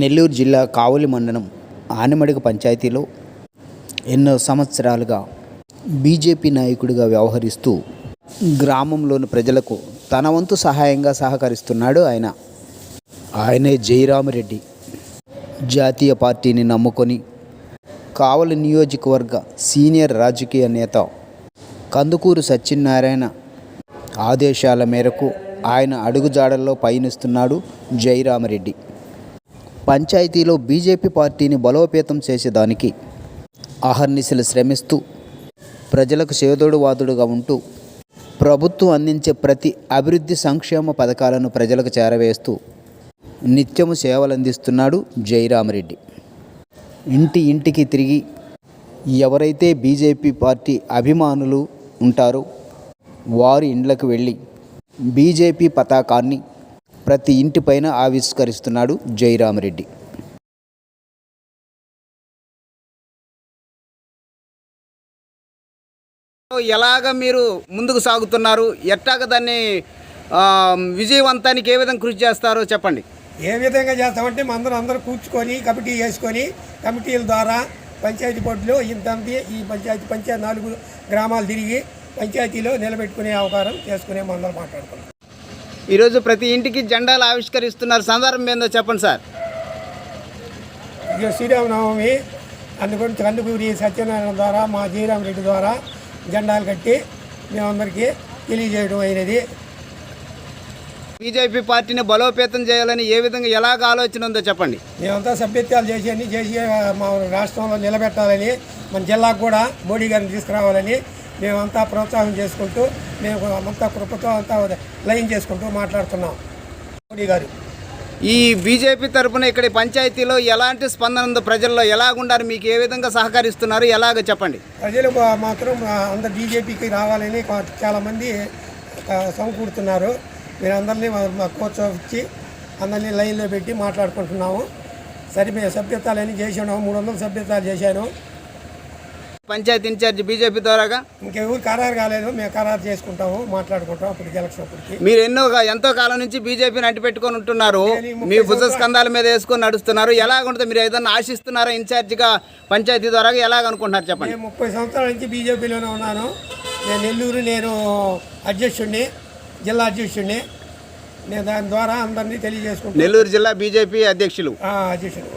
నెల్లూరు జిల్లా కావలి మండలం ఆనిమడిగ పంచాయతీలో ఎన్నో సంవత్సరాలుగా బీజేపీ నాయకుడిగా వ్యవహరిస్తూ గ్రామంలోని ప్రజలకు తన వంతు సహాయంగా సహకరిస్తున్నాడు ఆయన. ఆయనే జయరామరెడ్డి. జాతీయ పార్టీని నమ్ముకొని కావలి నియోజకవర్గ సీనియర్ రాజకీయ నేత కందుకూరు సత్యనారాయణ ఆదేశాల మేరకు ఆయన అడుగుజాడల్లో పయనిస్తున్నాడు జయరామరెడ్డి. పంచాయతీలో బీజేపీ పార్టీని బలోపేతం చేసేదానికి అహర్నిశలు శ్రమిస్తూ ప్రజలకు చేదోడువాదుడుగా ఉంటూ ప్రభుత్వం అందించే ప్రతి అభివృద్ధి సంక్షేమ పథకాలను ప్రజలకు చేరవేస్తూ నిత్యము సేవలందిస్తున్నాడు జయరామరెడ్డి. ఇంటి ఇంటికి తిరిగి ఎవరైతే బీజేపీ పార్టీ అభిమానులు ఉంటారో వారి ఇండ్లకు వెళ్ళి బీజేపీ పతాకాన్ని ప్రతి ఇంటిపైన ఆవిష్కరిస్తున్నాడు జయరామరెడ్డి. ఎలాగ మీరు ముందుకు సాగుతున్నారు? ఎట్టాగ దాన్ని విజయవంతానికి ఏ విధంగా కృషి చేస్తారో చెప్పండి. ఏ విధంగా చేస్తామంటే అందరూ అందరూ కూర్చుకొని కమిటీ వేసుకొని కమిటీల ద్వారా పంచాయతీ బోర్డులో ఇంతంది ఈ పంచాయతీ పంచాయతీ నాలుగు గ్రామాలు తిరిగి పంచాయతీలో నిలబెట్టుకునే అవకాశం చేసుకునే మందరం మాట్లాడుకున్నాం. ఈరోజు ప్రతి ఇంటికి జెండాలు ఆవిష్కరిస్తున్నారు. సందర్భం ఏందో చెప్పండి సార్. శ్రీరామనవమి అందుగురించి కందుకూరి సత్యనారాయణ ద్వారా మా జయరామ్ రెడ్డి ద్వారా జెండాలు కట్టి మేమందరికీ తెలియజేయడం అయినది. బీజేపీ పార్టీని బలోపేతం చేయాలని ఏ విధంగా ఎలాగ ఆలోచన ఉందో చెప్పండి. మేమంతా సభ్యత్వాలు చేసి అన్ని చేసి మా రాష్ట్రంలో నిలబెట్టాలని మన జిల్లాకు కూడా మోడీ గారిని తీసుకురావాలని మేమంతా ప్రోత్సాహం చేసుకుంటూ మేము అంతా ప్రభుత్వం అంతా లైన్ చేసుకుంటూ మాట్లాడుతున్నాం. మోడీ గారు. ఈ బీజేపీ తరపున ఇక్కడ పంచాయతీలో ఎలాంటి స్పందన ఉందో ప్రజల్లో ఎలాగుండారు? మీకు ఏ విధంగా సహకరిస్తున్నారు? ఎలాగ చెప్పండి. ప్రజలు మాత్రం అందరు బీజేపీకి రావాలని చాలామంది సమకూడుతున్నారు మీరందరినీ ప్రోత్సహించి అందరినీ లైన్లో పెట్టి మాట్లాడుకుంటున్నాము. సరే మేము సభ్యత్వాలన్నీ చేసాను మూడు వందల సభ్యత్వాలు చేశాను. పంచాయతీ ఇన్ఛార్జ్ బీజేపీ ద్వారాగా? ఇంకెవరు ఖరారు కాలేదు మేము ఖరారు చేసుకుంటాము మాట్లాడుకుంటాం అప్పటికి ఎలక్షన్ అప్పటికి. మీరు ఎన్నో ఎంతో కాలం నుంచి బీజేపీని అంటిపెట్టుకొని ఉంటున్నారు. మీ భుజ స్కంధాల మీద వేసుకొని నడుస్తున్నారు. ఎలాగుంటుంది? మీరు ఏదైనా ఆశిస్తున్నారా ఇన్ఛార్జిగా పంచాయతీ ద్వారా ఎలాగ అనుకుంటున్నారు చెప్పండి. నేను ముప్పై సంవత్సరాల నుంచి బీజేపీలోనే ఉన్నాను. నేను నెల్లూరు నేను అధ్యక్షుడిని జిల్లా అధ్యక్షుడిని. నేను దాని ద్వారా అందరినీ తెలియజేసుకుంటాను నెల్లూరు జిల్లా బీజేపీ అధ్యక్షులు. అధ్యక్షుడు